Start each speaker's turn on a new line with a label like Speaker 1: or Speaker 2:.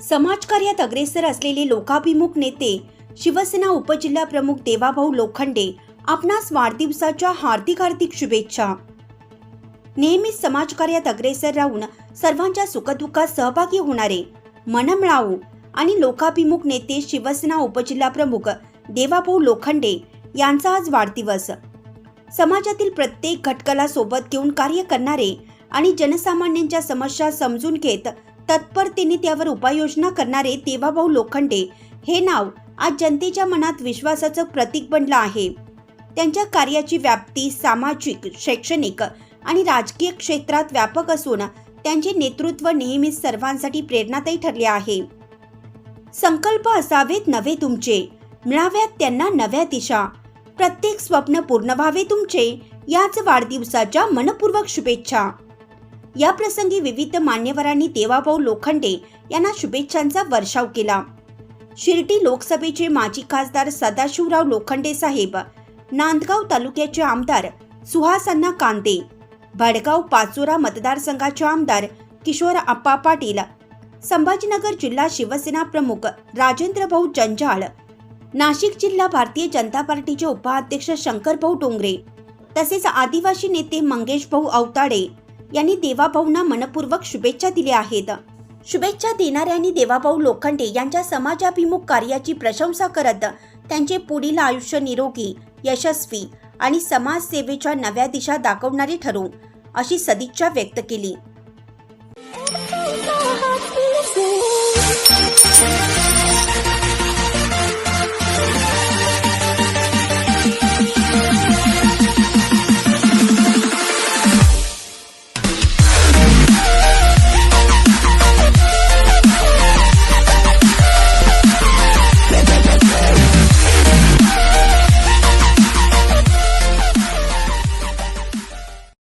Speaker 1: समाजकार्यात अग्रेसर असलेले लोकाभिमुख नेते शिवसेना उपजिल्हा प्रमुख देवाभाऊ लोखंडे आपणास वाढदिवसाच्या हार्दिक हार्दिक शुभेच्छा. नेहमीच समाजकार्यात अग्रेसर राहून सर्वांच्या सुखदुःखात सहभागी होणारे मनमळाऊ आणि लोकाभिमुख नेते शिवसेना उपजिल्हा प्रमुख देवाभाऊ लोखंडे यांचा आज वाढदिवस. समाजातील प्रत्येक घटकाला सोबत घेऊन कार्य करणारे आणि जनसामान्यांच्या समस्या समजून घेत तत्परतेने त्यावर उपाययोजना करणारे देवाभाऊ लोखंडे हे नाव आज जनतेच्या मनात विश्वासाचं प्रतीक बनलं आहे. त्यांच्या कार्याची व्याप्ती सामाजिक शैक्षणिक आणि राजकीय क्षेत्रात व्यापक असून त्यांचे नेतृत्व नेहमीच सर्वांसाठी प्रेरणादायी ठरले आहे. संकल्प असावेत नवे तुमचे मिळाव्यात त्यांना नव्या दिशा. प्रत्येक स्वप्न पूर्ण व्हावे तुमचे याच वाढदिवसाच्या मनपूर्वक शुभेच्छा. या प्रसंगी विविध मान्यवरांनी देवाभाऊ लोखंडे यांना शुभेच्छांचा वर्षाव केला. शिर्डी लोकसभेचे माजी खासदार सदाशिवराव लोखंडे साहेब नांदगाव तालुक्याचे आमदार सुहासन्ना कांदे भडगाव पाचोरा मतदारसंघाचे आमदार किशोर आप्पा पाटील संभाजीनगर जिल्हा शिवसेना प्रमुख राजेंद्र भाऊ जंजाळ नाशिक जिल्हा भारतीय जनता पार्टीचे उपाध्यक्ष शंकरभाऊ डोंगरे तसेच आदिवासी नेते मंगेश भाऊ अवताडे यांनी देवाभाऊंना मनपूर्वक शुभेच्छा दिल्या आहेत. शुभेच्छा देणाऱ्यांनी देवाभाऊ लोखंडे यांच्या समाजाभिमुख कार्याची प्रशंसा करत त्यांचे पुढील आयुष्य निरोगी यशस्वी आणि समाजसेवेच्या नव्या दिशा दाखवणारे ठरू अशी सदिच्छा व्यक्त केली.